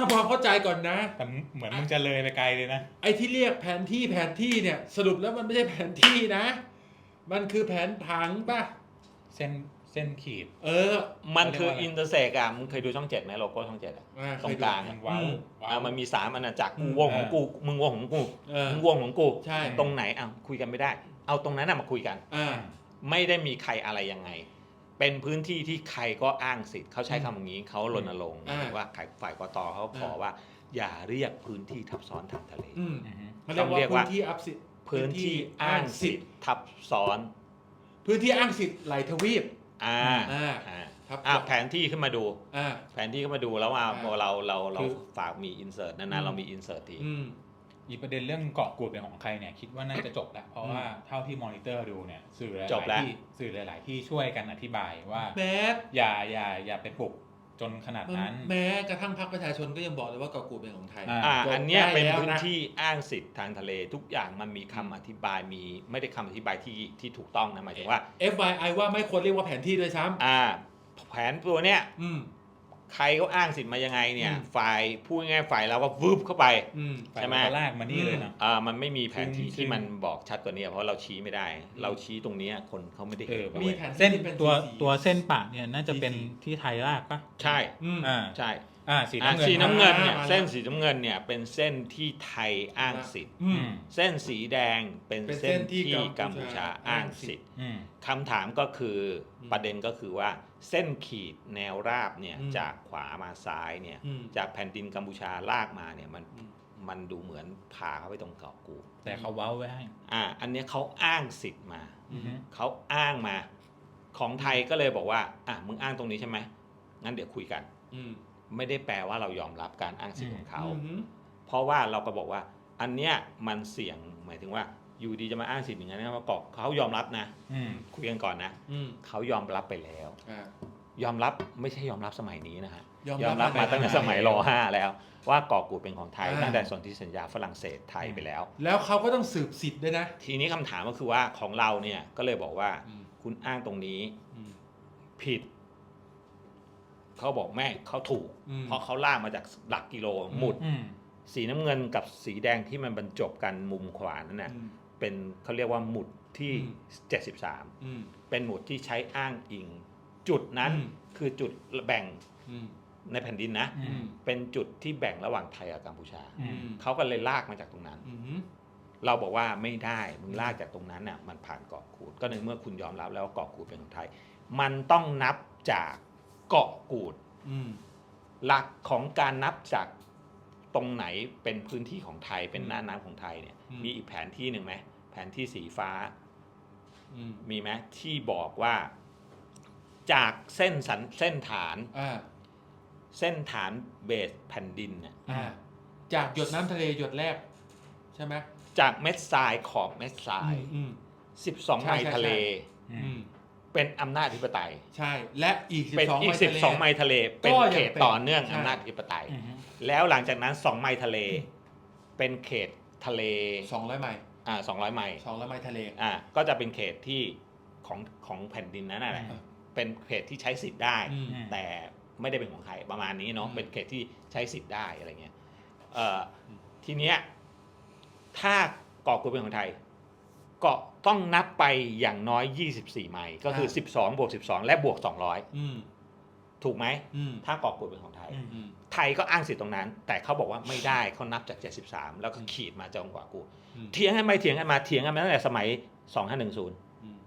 ทำความเข้าใจก่อนนะ แต่เหมือนมึงจะเลยไปไกลเลยนะ ไอ้ที่เรียกแผนที่แผนที่เนี่ย สรุปแล้วมันไม่ใช่แผนที่นะ มันคือแผนผังป่ะ เส้นเส้นขีด เออ มันคือเขาเรีอิยกว่าอะไรนเตอร์เซกอะมึงเคยดูช่องเจ็ดไหมโลโก้ช่องเจ็ดอะอ่าตรงเคยดูกลางมันว้าวอืมว้าอ่าวมันมีสามอาณาจักรอืกูมวงของกูมึงวงของกูเออมึงวงของกู ใช่ ตรงไหนอะคุยกันไม่ได้ เอาตรงนั้นน่ะมาคุยกัน อ่า ไม่ได้มีใครอะไรยังไง เป็นพื้นที่ที่ใครก็อ้างสิทธิ์เขาใช้อืมคำอย่างนี้เขารณรงค์อ่าว่าฝ่ายกตเขาขออ่าว่า อย่าเรียกพื้นที่ทับซ้อนทางทะเล อืมอือฮึ มันเรียกว่าต้องเรียกพื้ว่านที่อัพสิทธิ์พื้นที่อ้างสิทธิ์ทับซ้อนพื้นที่อ้างสิทธิ์ไหลทวีปอ่าอ่าอ่าครับอ่าแผนที่ขึ้นมาดู อ่า แผนที่ขึ้นมาดูแล้วว่าอ่าเราเราเราคือ ฝากมีอินเสิร์ตอืนานมๆเรามีอินเสิร์ตที อืม อีประเด็นเรื่องเกาะกูดเป็นของใครเนี่ยคิดว่าน่าจะจบแล้วเพราะว่าเท่าที่มอนิเตอร์ดูเนี่ยสื่อหลายจบแล้วๆที่สื่อหลาย ๆ ที่ช่วยกันอธิบายว่าแม้อย่าอย่าอย่าไปปลุกจนขนาดนั้น แม้กระทั่งพรรคประชาชนก็ยังบอกเลยว่าเกาะกูดเป็นของไทยอ่าอ่าจบอันเนี้ยได้เป็นแล้วพื้นนะที่อ้างสิทธิ์ทางทะเลทุกอย่างมันมีคำอธิบายมีไม่ได้คำอธิบายที่ที่ถูกต้องนะหมายถึงว่า FYI ว่าไม่ควรเรียกว่าแผนที่ด้วยซ้อ่าแผนตัวเนี้ยำอืม ใครเขาอ้างสิทธิ์มายังไงเนี่ย อืม ฝ่ายพูดง่ายๆฝ่ายเราก็วืบเข้าไป อืมไปใช่ไหม ลากมานี่เลยเนาะอ่ามันไม่มีแผนที่ซึ่งที่มันบอกชัดกว่านี้เพราะเราชี้ไม่ได้ เราชี้ตรงเนี้ยคนเขาไม่ได้เอเห็นอมีด้วยแผนที่เส้นที่เป็นตัวสีตัวเส้นปะเนี่ยน่าจะเป็นสีที่ไทยลากปะใช่ อืม อ่า ใช่ อ่าสีอะน้ำเงิน สีน้ำเงินเนี่ยมาแล้วเส้นสีน้ำเงินเนี่ยเป็นเส้นที่ไทยอ้างสิทธิ์ อือืมมเส้นสีแดงเป็นเป็นเส้เส้นนที่ที่กักัมมพูพูชาชาอ้างสิทธิ์อืม คำถามก็คืออมประเด็นก็คือว่าเส้นขีดแนวราบเนี่ยอืม จากขวามาซ้ายเนี่ย อืม จากแผ่นดินกัมพูชาลากมาเนี่ยมันอืม มันดูเหมือนพาเขาไปตรงเกาะกูดแต่เขาเว้าไว้ให้อ่า อันเนี้ยเขาอ้างสิทธิ์มา อืมเขาอ้างมา ของไทยก็เลยบอกว่า อะมึงอ้างตรงนี้ใช่ไหมงั้นเดี๋ยวคุยกัน อืม ไม่ได้แปลว่าเรายอมรับการอ้างสิทธิ์ของเขาอืมเพราะว่าเราก็บอกว่าอันเนี้ยมันเสี่ยงหมายถึงว่าอยู่ดีจะมาอ้างสิทธิ์อย่างนั้นนะมาบอกเขายอมรับนะอืมคุยกันก่อนนะอืมเขายอมรับไปแล้วอ่ายอมรับไม่ใช่ยอมรับสมัยนี้นะฮะยอมยอมรับมาตั้งแต่สมัยรห้าแล้ว ว่าเกาะกูดเป็นของไทยอ่าตั้งแต่สนธิสัญญาฝรั่งเศสไทยไปแล้ว แล้วเขาก็ต้องสืบสิทธิ์ด้วยนะ ทีนี้คำถามก็คือว่าของเราเนี่ยก็เลยบอกว่าอืมคุณอ้างตรงนี้อืมผิด เขาบอกแม่เขาถูก อืม เพราะเขาลากมาจากหลักกิโลหมุด อืมสีน้ำเงินกับสีแดงที่มันบรรจบกันมุมขวานั่นน่ะอืม เป็นเขาเรียกว่าหมุดที่ อืม 73 อืม เป็นหมุดที่ใช้อ้างอิง จุดนั้นอืม คือจุดแบ่งอืมในแผ่นดินนะอือืมเป็นจุดที่แบ่งระหว่างไทยกับกัมพูชา อืมเขาก็เลยลากมาจากตรงนั้น อืมเราบอกว่าไม่ได้มึงลากจากตรงนั้นน่ะมันผ่านเกาะกูดก็ในเมื่อคุณยอมรับแล้วว่าเกาะกูดเป็นของไทย มันต้องนับจาก เกาะกูด อืม หลักของการนับจากตรงไหนเป็นพื้นที่ของไทยเป็นหน้าน้ำของไทยเนี่ย อืม มีอีกแผนที่หนึ่งไหมแผนที่สีฟ้าอืมมีไหมที่บอกว่า จากเส้นสันเส้นฐาน อ่าเส้นฐานเบสแผ่นดินเนี่ยอ่า จากหยดน้ำทะเลหยดแรก ใช่ไหมจากเม็ดทรายขอบเม็ดทราย อืม 12 ใช่ไมล์ใช่ ทะเล อือืมม เป็นอำนาจอธิปไตย ใช่ และอีก เป็น12อีกไมล์ทะเล12ไมล์ทะเล เป็นก็ยังเขตเป็นต่อเนื่องใช่ อำนาจอธิปไตยอืมแล้วหลังจากนั้น 2 ไมล์ทะเล เป็นเขตทะเล200ไมล์อ่า200 ไมล์200ไมล์ทะเล อ่าก็จะเป็นเขตที่ของของแผ่นดินนั้นนะแหละอืมเป็นเขตที่ใช้สิทธิ์ได้ อืม แต่ไม่ได้เป็นของใครประมาณนี้เนาะอืม เป็นเขตที่ใช้สิทธิ์ได้อะไรเงี้ยเอ่ออทีเนี้ยถ้าเกาะกูดเป็นของไทยเกาะต้องนับไปอย่างน้อย 24 ไมล์ก็คือ 12 บวก 12 และบวก อืม200 ถูกไหม อืมถ้าเกาะกูดเป็นของไทย อืมอืมไทยก็อ้างสิทธิ์ตรงนั้น แต่เขาบอกว่าไม่ได้เขานับจาก 73 แล้วก็ขีดมาจนกว่ากู อืมเถียงกันไปเถียงกันมาเถียงกันมาตั้งแต่สมัย 2510 อืม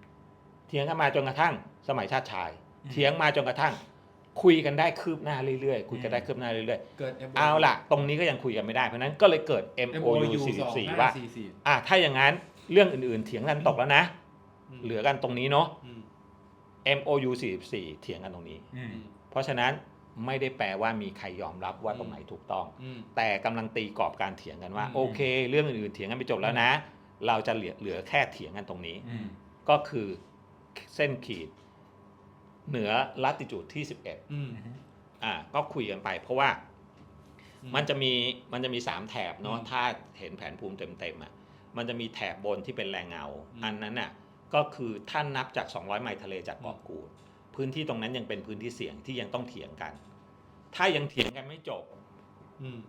เถียงกันมาจนกระทั่งสมัยชาติชายอืมเถียงมาจนกระทั่ง คุยกันได้คืบหน้าเรื่อยๆ คุยกันได้คืบหน้าเรื่อยเกิดๆเอาล่ะ ตรงนี้ก็ยังคุยกันไม่ได้ เพราะฉะนั้นก็เลยเกิด MOU 44 ว่า2544 อะถ้าอย่างนั้น เรื่องอื่นๆ เถียงกันตกแล้วนะอืมเหลือกันตรงนี้เนาะอืม MOU 44 เถียงกันตรงนี้อือืมมเพราะฉะนั้นไม่ได้แปลว่ามีใครยอมรับว่าตรงไหนถูกต้องอืมแต่กำลังตีกรอบการเถียงกันว่าอืมโอเค เรื่องอื่นๆเถียงกันไปจบแล้วนะ เราจะเหลือเหลือแค่เถียงกันตรงนี้อืมก็คือเส้นขีด เหนือลัติจูดที่ 11อืมอ่าก็คุยกันไป เพราะว่าอืมันจะมีมันจะมีสามแถบเนาะอืมถ้าเห็นแผนภูมิเต็มๆอะ มันจะมีแถบบนที่เป็นแรงเงาอืมอันนั้นน่ะก็คือท่านนับจาก 200 ไมล์ทะเลจากเกาะกูด พื้นที่ตรงนั้นยังเป็นพื้นที่เสี่ยงที่ยังต้องเถียงกัน ถ้ายังเถียงกันไม่จบอืม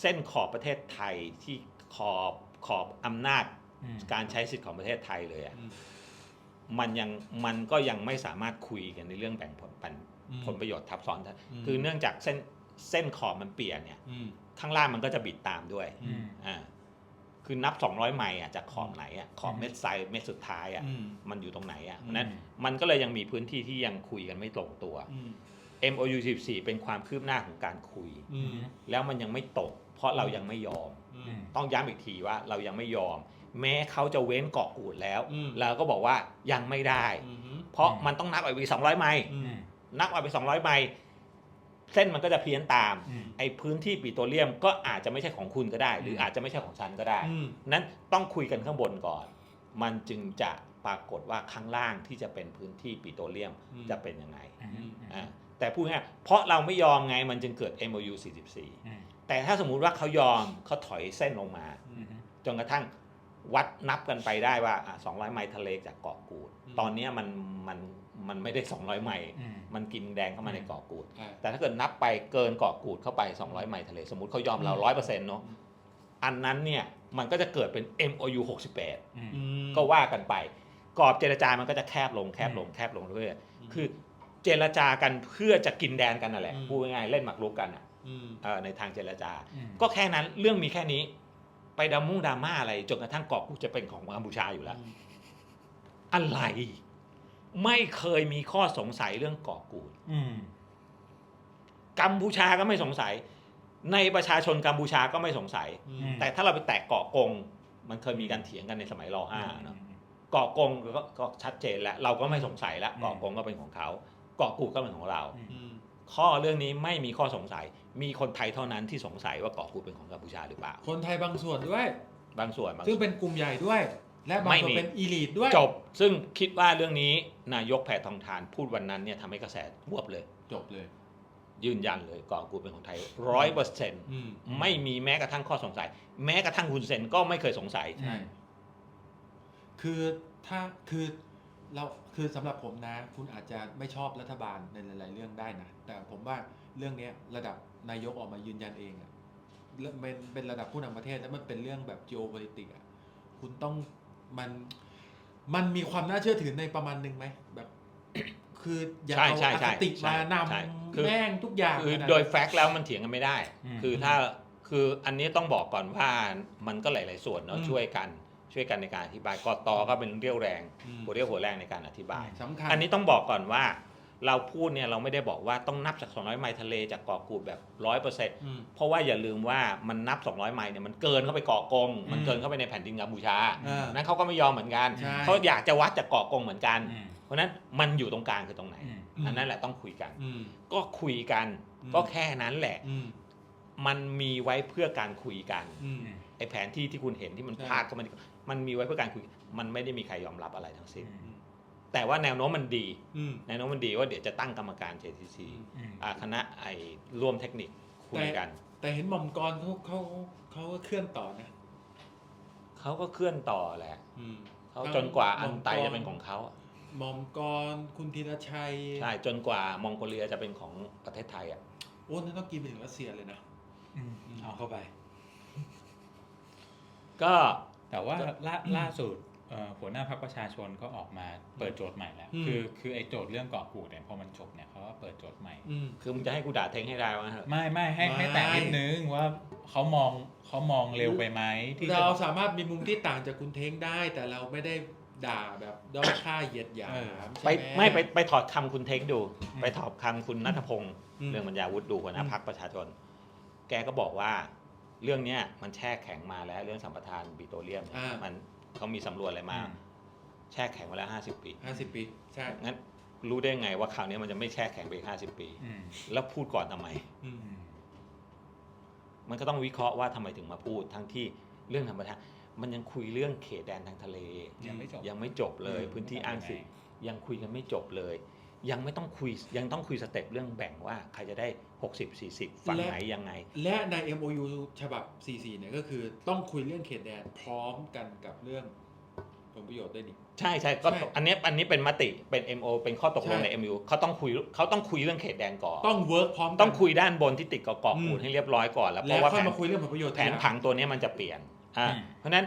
เส้นขอบประเทศไทยที่ขอบขอบอำนาจอืมการใช้สิทธิ์ของประเทศไทยเลยอะอืมมันยังมันก็ยังไม่สามารถคุยกันในเรื่องแบ่งผลปันอืมผลประโยชน์ทับซ้อนได้อืมคือเนื่องจากเส้นเส้นขอบมันเปลี่ยนเนี่ยอืมข้างล่างมันก็จะบิดตามด้วยอืมอ่า คือนับ 200 ไมล์อะจากขอบไหนอะขอบเม็ดไซด์เม็ดสุดท้ายอะอืมมันอยู่ตรงไหนอะอืมเพราะฉะนั้นมันก็เลยยังมีพื้นที่ที่ยังคุยกันไม่ตรงตัวอืม MOU 14 เป็นความคืบหน้าของการคุยอืมแล้วมันยังไม่ตก เพราะเรายังไม่ยอมอือืมมต้องย้ำอีกทีว่าเรายังไม่ยอม แม้เขาจะเว้นเกาะกูดแล้วอืมเราก็บอกว่ายังไม่ได้อืมเพราะอืมมันต้องนับออกไป200ไมล์อือืมมนับออกไป200ไมล์ เส้นมันก็จะเพี้ยนตาม อืม ไอ้พื้นที่ปิโตรเลียมก็อาจจะไม่ใช่ของคุณก็ได้ หรืออาจจะไม่ใช่ของฉันก็ได้ อืม นั้นต้องคุยกันข้างบนก่อน มันจึงจะปรากฏว่าข้างล่างที่จะเป็นพื้นที่ปิโตรเลียมอืม จะเป็นยังไงอืมอืมอ่าแต่พูดง่ายๆเพราะเราไม่ยอมไงมันจึงเกิด MOU 44 อืมแต่ถ้าสมมุติว่าเขายอมเขาถอยเส้นลงมา อืม จนกระทั่งวัดนับกันไปได้ว่าอะ200 ไมล์ทะเลจากเกาะกูด อืม ตอนเนี้ยมันมัน มันไม่ได้ 200 ไมล์อืมมันกินแดงเข้ามาในเกาะกูดอ่าแต่ถ้าเกิดนับไปเกินเกาะกูดเข้าไป 200 ไมล์ทะเลสมมติเขายอมเรา 100%เนาะอันนั้นเนี่ยมันก็จะเกิดเป็น MOU 68อืมอืมก็ว่ากันไป กรอบเจรจามันก็จะแคบลงแคบลงแคบลงเรื่อยๆคือเจรจากันเพื่อจะกินแดนกันนั่นแหละอืมพูดง่ายๆเล่นหมากรุกกันอะอืมเออในทางเจรจาอืมก็แค่นั้นเรื่องมีแค่นี้ ไปดรามุ่งดราม่าอะไรจนกระทั่งเกาะกูดจะเป็นของกัมพูชาอยู่แล้ว อะไร ไม่เคยมีข้อสงสัยเรื่องเกาะกูดอืมกัมพูชาก็ไม่สงสัย ในประชาชนกัมพูชาก็ไม่สงสัย อือืมมแต่ถ้าเราไปแตะเกาะกง มันเคยมีการเถียงกันในสมัยรห้าเนาะเกาะกงก็ก็ชัดเจนแล้วเราก็ไม่สงสัยแล้วอืมเกาะกงก็เป็นของเขา เกาะกูดก็เป็นของเรา อืม อืมข้อเรื่องนี้ไม่มีข้อสงสัย มีคนไทยเท่านั้นที่สงสัยว่าเกาะกูดเป็นของกัมพูชาหรือเปล่าคนไทยบางส่วนด้วย บางส่วนบางซึ่งส่วนเป็นกลุ่มใหญ่ด้วย และบางไม่ส่วนมี เป็นอีลีทด้วย จบซึ่งคิดว่าเรื่องนี้นายกแพทองทานพูดวันนั้นเนี่ยทำให้กระแสวบเลย จบเลย ยืนยันเลยเกาะกูดเป็นของไทยร้อยเปอร์เซ็นต์อืมไม่มีแม้กระทั่งข้อสงสัย แม้กระทั่งคุณเซนก็ไม่เคยสงสัย ใช่ คือถ้าคือเราคือสำหรับผมนะ คุณอาจจะไม่ชอบรัฐบาลในหลาย ๆ เรื่องได้นะ แต่ผมว่าเรื่องเนี้ยระดับนายกออกมายืนยันเองอะเรื่องเป็นเป็นระดับผู้นำประเทศแล้วมันเป็นเรื่องแบบ geopolitics อะคุณต้อง มันมันมีความน่าเชื่อถือในประมาณหนึ่งไหมแบบ คืออย่าใช่เอาใช่อใช่คติใช่มานใช่ำคือแม่งทุกอย่างคือขนาโดยแฟกต์แล้วมันเถียงกันไม่ได้ อืมคือถ้าคืออันนี้ต้องบอกก่อนว่ามันก็หลาย ๆ ส่วนเนาะอืม ช่วยกันช่วยกันในการอธิบายกตก็เป็นเรี่ยวแรง อืมหัวเรี่ยวหัวแรงในการอธิบาย สำคัญอันนี้ต้องบอกก่อนว่า เราพูดเนี่ยเราไม่ได้บอกว่าต้องนับจาก 200 ไมล์ทะเลจากเกาะกูดแบบ 100%อืมเพราะว่าอย่าลืมว่ามันนับ 200 ไมล์เนี่ยมันเกินเข้าไปเกาะกง มันอืมเกินเข้าไปในแผ่นดินกัมพูชาอ่านั้นเขาก็ไม่ยอมเหมือนกันใช่เขาอยากจะวัดจากเกาะกงเหมือนกันอืมเพราะฉะนั้นมันอยู่ตรงกลางคือตรงไหนอืมอืมอันนั้นแหละต้องคุยกันอืมก็คุยกันอืมก็แค่นั้นแหละอืมมันมีไว้เพื่อการคุยกันอืมไอ้แผนที่ที่คุณเห็นที่มันใช่พาดเข้ามานี่มันมีไว้เพื่อการคุย มันไม่ได้มีใครยอมรับอะไรทั้งสิ้นอืม แต่ว่าแนวโน้มมันดีอืมแนวโน้มมันดีว่าเดี๋ยวจะตั้งกรรมการ JTC อืมอ่าคณะไอ้ร่วมเทคนิคคุยกัน แต่เห็นหม่อมกรเขาเขาเขาก็เคลื่อนต่อนะเขาก็เคลื่อนต่อแหละอืมเขาจนกว่าอันไตจะเป็นของเขาอะหม่อมกรคุณธีรชัย ใช่ จนกว่ามองโกเลียจะเป็นของประเทศไทยอะโอ้นั่นต้องกินไปถึงรัสเซียเลยนะอืมเอาเข้าไป ก็แต่ว่าล่าอืมล่าสุดเอ่อ หัวหน้าพรรคประชาชนก็ออกมาเปิดโจทย์ใหม่แล้วอืมคือคือไอ้โจทย์เรื่องเกาะกูดเนี่ยพอมันจบเนี่ยเขาก็เปิดโจทย์ใหม่อืมคือมึงจะให้กูด่าเทงให้ได้วะเหรอไม่ไม่ให้ไม่ให้แต่นิดนึงว่าเขามองเขามองเร็วไปไหมที่จะเราสามารถมีมุมที่ต่างจากคุณเท้งได้ แต่เราไม่ได้ด่าแบบด้อยค่าเหยียดหยามเออใช่ไปหไม่ไปไปถอดคำคุณเทคดูอืมไปถอดคำคุณนัทพงศ์อืมเรื่องปัญญาวุฒิดูหัวหน้าอืมพักประชาชน แกก็บอกว่าเรื่องเนี้ยมันแช่แข็งมาแล้วเรื่องสัมปทานปิโตรเลียมเนี่ยอ่ามัมัน เขามีสำรวจอะไรมา แช่แข็งมาแล้ว50ปี ห้าสิบปีใช่งั้นรู้ได้ไงว่าคราวนี้มันจะไม่แช่แข็งไปอีก50ปี อืมแล้วพูดก่อนทำไมอืมอืม มันก็ต้องวิเคราะห์ว่าทำไมถึงมาพูด ทั้งที่เรื่องธรรมทานมันยังคุยเรื่องเขตแดนทางทะเล ยังไม่จบ ยังไม่จบเลย อืม พื้นที่อ้างสิทธิ์ยังไยังคุยกันไม่จบเลย ยังไม่ต้องคุยยังต้องคุยสเต็ปเรื่องแบ่งว่าใครจะได้ 60 40 ฝั่งไหนยังไง และใน MOU ฉบับ 44เนี่ยก็คือต้องคุยเรื่องเขตแดนพร้อมกันกับเรื่องลประโยชน์ได้ดิใช่ใช่ก็ใช่อันเนี้ยอันนี้เป็นมติเป็น MO เป็นข้อตกลงใช่ใน MU เขาต้องคุยเขาต้องคุยเรื่องเขตแดนก่อนต้องเวิร์กพร้อมกันต้องคุยด้านบนที่ติดกับเกาะกูดอืมให้เรียบร้อยก่อนแล้วเพแล้วราะว่าค่อยแผนมาคุยเรื่องผลประโยชน์แผทีนหลังผังตัวเนี้ยมันจะเปลี่ยนอ่าอืมเพราะฉะนั้น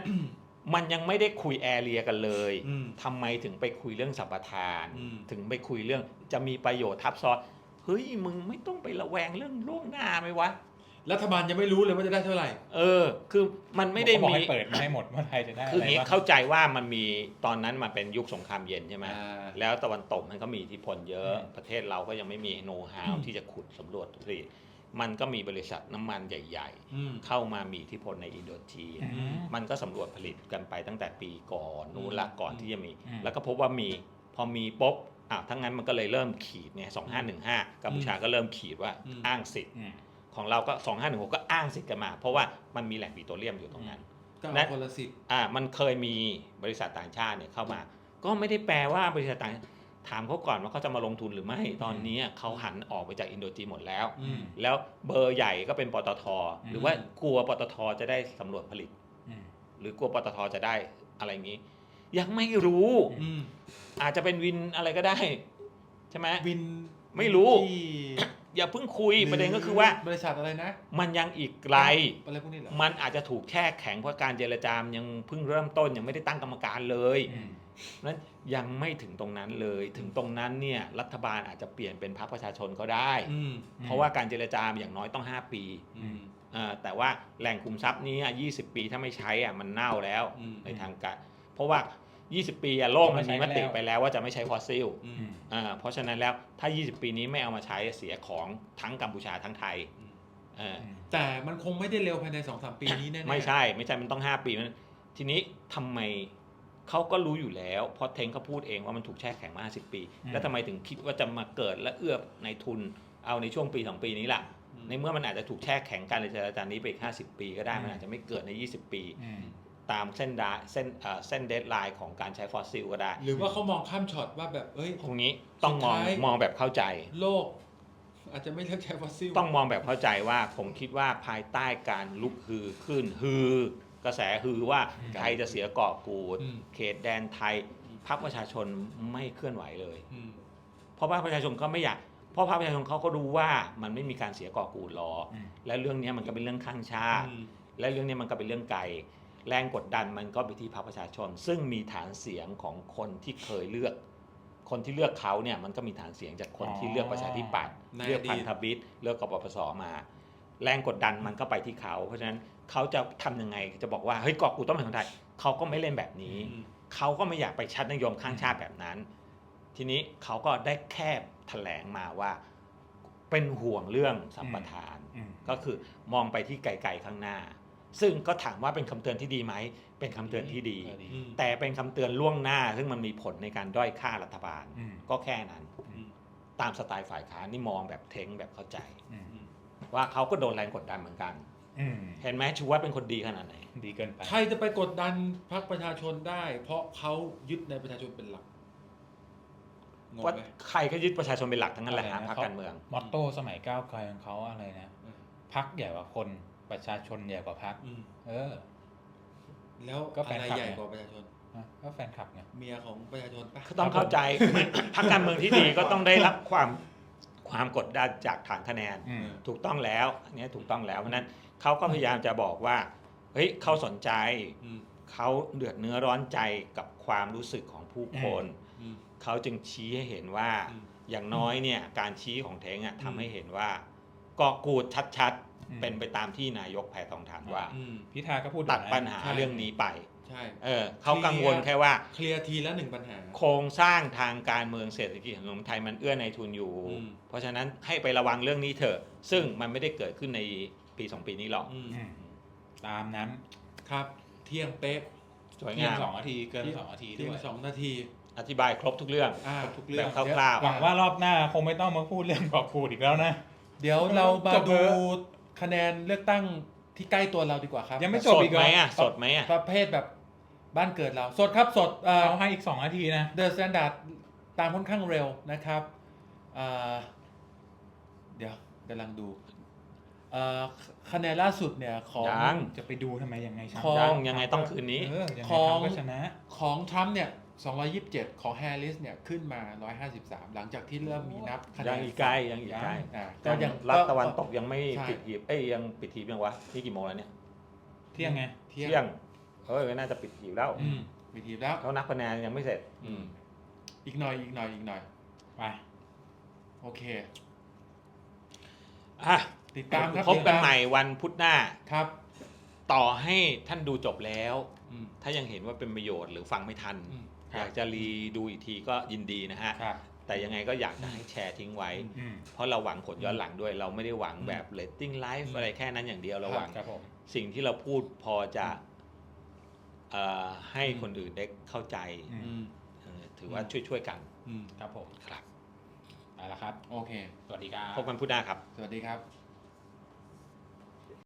มันยังไม่ได้คุยแอเรียกันเลย อืมทำไมถึงไปคุยเรื่องสัมปทาน อืม ถึงไปคุยเรื่องจะมีประโยชน์ทับซ้อน เฮ้ย มึงไม่ต้องไประแวงเรื่องล่วงหน้าไหมวะ รัฐบาลยังไม่รู้เลยว่าจะได้เท่าไหร่ เออ คือมันไม่ได้เขาบอกมี ให้เปิดมาให้หมดว่าไทยจะได้คืออะอไรย่างนี้บ้าง เข้าใจว่ามันมีตอนนั้นมันเป็นยุคสงครามเย็นใช่ไหมอ่า แล้วตะวันตกมันก็มีอิทธิพลเยอะประเทศเราก็ยังไม่มีโน้ตฮาวที่จะขุดสำรวจผลิต มันก็มีบริษัทน้ำมันใหญ่อืมๆเข้ามามีอิทธิพลในอินโดจีนอืมมันก็สำรวจผลิตกันไปตั้งแต่ปีก่อนนู้นละก่อนที่จะมีอืมแล้วก็พบว่ามีพอมีปุ๊บอ้าวทั้างนั้นมันก็เลยเริ่มขีดเนี่ยสองห้าหนึ่งห้ากัมพูชาก็เริ่มขีดว่าอืมอ้างสิทธิ์อืมของเราก็สองห้าหนึ่งหกก็อ้างสิทธิ์กันมา เพราะว่ามันมีแหล่งปิโตรเลียมอยู่ตรงนั้นก็และเอาคนละสิทธิ์อ่ามันเคยมีบริษัทต่างชาติเนี่ยเข้ามา ก็ไม่ได้แปลว่าบริษัทต่าง ถามเขาก่อนว่าเขาจะมาลงทุนหรือไม่ ตอนนี้เขาหันออกไปจากอินโดจีนหมดแล้วอืมแล้วเบอร์ใหญ่ก็เป็นปตทอืมหรือว่ากลัวปตทจะได้สำรวจผลิตอืมหรือกลัวปตทจะได้อะไรอย่างนี้ ยังไม่รู้อืมอาจจะเป็นวินอะไรก็ได้ ใช่ไหมวินไม่รู้ที่ อย่าเพิ่งคุยประเด็นก็คือว่า บริษัทอะไรนะ มันยังอีกไกล อะไรพวกนี้เหรอมันอาจจะถูกแช่แข็งเพราะการเจรจามนยังเพิ่งเริ่มต้นยังไม่ได้ตั้งกรรมการเลยอืมนั้นยังไม่ถึงตรงนั้นเลย ถึงตรงนั้นเนี่ยรัฐบาลอาจจะเปลี่ยนเป็นพรรคประชาชนก็ได้ อืมเพราะว่าการเจรจาอย่างน้อยต้อง 5 ปีอืมอ่าแต่ว่าแหล่งคุมทรัพย์นี้อะ20 ปีถ้าไม่ใช้อะมันเน่าแล้วอืม ในทางการ เพราะว่า 20 ปีอะโลกมันมีมติไปแล้วว่าจะไม่ใช้ฟอสซิลอืมอืมอ่าเพราะฉะนั้นแล้วถ้า 20 ปีนี้ไม่เอามาใช้เสียของทั้งกัมพูชาทั้งไทยอืมเออแต่มันคงไม่ได้เร็วภายในสองสามปีนี้แน่ๆไม่ใช่ไม่ใช่มันต้อง 5 ปีมันทีนี้ทำไมเขาก็รู้อยู่แล้วเพราะเทงเขาพูดเองว่ามันถูกแช่แข็งมา50ปีอืมแล้วทำไมถึงคิดว่าจะมาเกิดและเอื้อในทุนเอาในช่วงปี2ปีนี้ล่ะอืมในเมื่อมันอาจจะถูกแช่แข็งการเจรจานี้ไปอีก50ปีก็ได้มันอาจจะไม่เกิดใน20ปีอืม ตามเส้นดาเส้นเอ่อเส้นเดดไลน์ของการใช้ฟอสซิลก็ได้ หรือว่าเขามองข้ามช็อตว่าแบบเอ้ย ตรงนี้ต้องมองสุดท้าย มองแบบเข้าใจ โลก อาจจะไม่เลือกใช้ฟอสซิล ต้องมองแบบเข้าใจว่าผมคิดว่าภายใต้การลุกฮือขึ้นฮือกระแสฮือว่าอืมไทยจะเสียเกาะกูดอืม เขตแดนไทยพรรคประชาชนไม่เคลื่อนไหวเลย อืม เพราะว่าประชาชนก็ไม่อยากเพราะพรรคประชาชนเขาก็รู้ว่ามันไม่มีการเสียเกาะกูดหรอกอืม และเรื่องนี้มันก็เป็นเรื่องข้างชาติอืมและเรื่องนี้มันก็เป็นเรื่องไกล แรงกดดันมันก็ไปที่พรรคประชาชน ซึ่งมีฐานเสียงของคนที่เคยเลือก คนที่เลือกเขาเนี่ยมันก็มีฐานเสียงจากคนที่เลือกประชาธิปัตย์ในเลือกอดีตพันธมิตรเลือกกปปสมา แรงกดดันมันก็ไปที่เขา เพราะฉะนั้นเขาจะทำยังไงจะบอกว่าเฮ้ยเกาะกูต้องเป็นของไทยเขาก็ไม่เล่นแบบนี้อืมเขาก็ไม่อยากไปชัดนโยมข้างชาติแบบนั้น ทีนี้เขาก็ได้แค่แถลงมาว่าเป็นห่วงเรื่องสัมปทานอืมก็คือมองไปที่ไกลๆข้างหน้า ซึ่งก็ถามว่าเป็นคำเตือนที่ดีไหม เป็นคำเตือนที่ดีอืมแต่เป็นคำเตือนล่วงหน้า ซึ่งมันมีผลในการด้อยค่ารัฐบาลอืมก็แค่นั้นอืมตามสไตล์ฝ่ายค้านนี่มองแบบเทงแบบเข้าใจอืมอืมว่าเขาก็โดนแรงกดดันเหมือนกันอืมเห็นไหมชูวัฒน์เป็นคนดีขนาดไหน ดีเกินไป ใครจะไปกดดันพรรคประชาชนได้ เพราะเขายึดในประชาชนเป็นหลักงงว่าไหมใครก็ยึดประชาชนเป็นหลักทั้งนั้นแหละอะไรฮะนะพรรคเขาการเมือง มอตโต้สมัยก้าวไกลของเขาอะไรนะเออพักใหญ่กว่าคน ประชาชนใหญ่กว่าพักอืมเออ แล้วก็แฟอะนไรคลับ ใหญ่ไงกว่าประชาชน นะก็แฟนคลับไง เมียของประชาชนปะก็ต้องเข้าใจพรรคการเมืองที่ดีก็ต้องได้รับความความกดดันจากฐานคะแนน อืม ถูกต้องแล้วอันนี้ถูกต้องแล้วเพราะฉะนั้นเขาก็พยายามจะบอกว่าเฮ้ยเขาสนใจอืมเขาเดือดเนื้อร้อนใจกับความรู้สึกของผู้คน อืม เขาจึงชี้ให้เห็นว่าอืมอย่างน้อยเนี่ยการชี้ของเทงอะอืมทำให้เห็นว่าเกาะกูดชัดอืมๆ เป็นไปตามที่นายกแพทองทานว่าอืมพิธาก็พูดตัดอยู่นะปัญหาใช่เรื่องนี้ไปใช่เออเขากังวลแค่ว่าเคลียร์ทีละหนึ่งปัญหา โครงสร้างทางการเมืองเศรษฐกิจของไทยมันเอื้อในทุนอยู่อืมเพราะฉะนั้นให้ไประวังเรื่องนี้เถอะ ซึ่งมันไม่ได้เกิดขึ้นในปีสองปีนี้หรอกอืมอืมตามนั้นครับ เที่ยงเป๊ะสวยเที่ยงางมสองนาทีเกินสองนาทีเที่ด้ยงวยสองนาที อธิบายครบทุกเรื่องอ่าครบทุกเรื่องแบบคร่าวหวังว่ารอบหน้าคงไม่ต้องมาพูดเรื่องกอบกูดอีกแล้วนะ เดี๋ยวเรามาจบเถดูอะ คะแนนเลือกตั้งที่ใกล้ตัวเราดีกว่าครับยังไม่ๆจสบดอีกเหรไหมออะ สดไหมอะ ประเภทแบบบ้านเกิดเรา สดครับสดเอ่อ เอาให้อีกสองนาทีนะ The Standard ตามค่อนข้างเร็วนะครับอ่าเดี๋ยวกำลังดูเอ่อคะแนนล่าสุดเนี่ยของ ยัง จะไปดูทำไมยังไงชนะของยังยังไงต้องคืนนี้ เออยังไงของทำก็ชนะ ของทรัมป์เนี่ย 227 ของแฮร์ริสเนี่ยขึ้นมา 153 หลังจากที่เริ่มมีนับคะแนยังนอีกไกลยังอีกไกลอ่าก็ก็ยัยังงรัฐตะวันตกยังไม่ใช่ปิดหีบเอ้ยยังปิดหีบยังวะนี่กี่โมงแล้วเนี่ยเที่ยงไง เที่ยเที่ยงงเฮ้ยก็น่าจะปิดหีบแล้วอืมมีทีมแล้วเขานับคะแนนยังไม่เสร็จ อืมอีกหน่อยอีกหน่อยอีกหน่อย ไป โอเค อะติดตามครับพบกันติดตาใหม่วันพุธหน้า ครับต่อให้ท่านดูจบแล้ว อืมถ้ายังเห็นว่าเป็นประโยชน์หรือฟังไม่ทัน อืม อยากจะรีดูอีกทีก็ยินดีนะฮะ ครับ แต่ยังไงก็อยากจะให้แชร์ทิ้งไว้ อืมเพราะเราหวังผลย้อนหลังด้วย เราไม่ได้หวังแบบเรตติ้งไลฟ์อะไรแค่นั้นอย่างเดียวเราหวัง ครับผม สิ่งที่เราพูดพอจะเอ่อให้คนอื่นได้เข้าใจอืม อืมเออถือว่าช่วยๆกันอืมครับผมครับไปแล้วครับ โอเค สวัสดีครับ พบกันพุธหน้าครับ สวัสดีครับ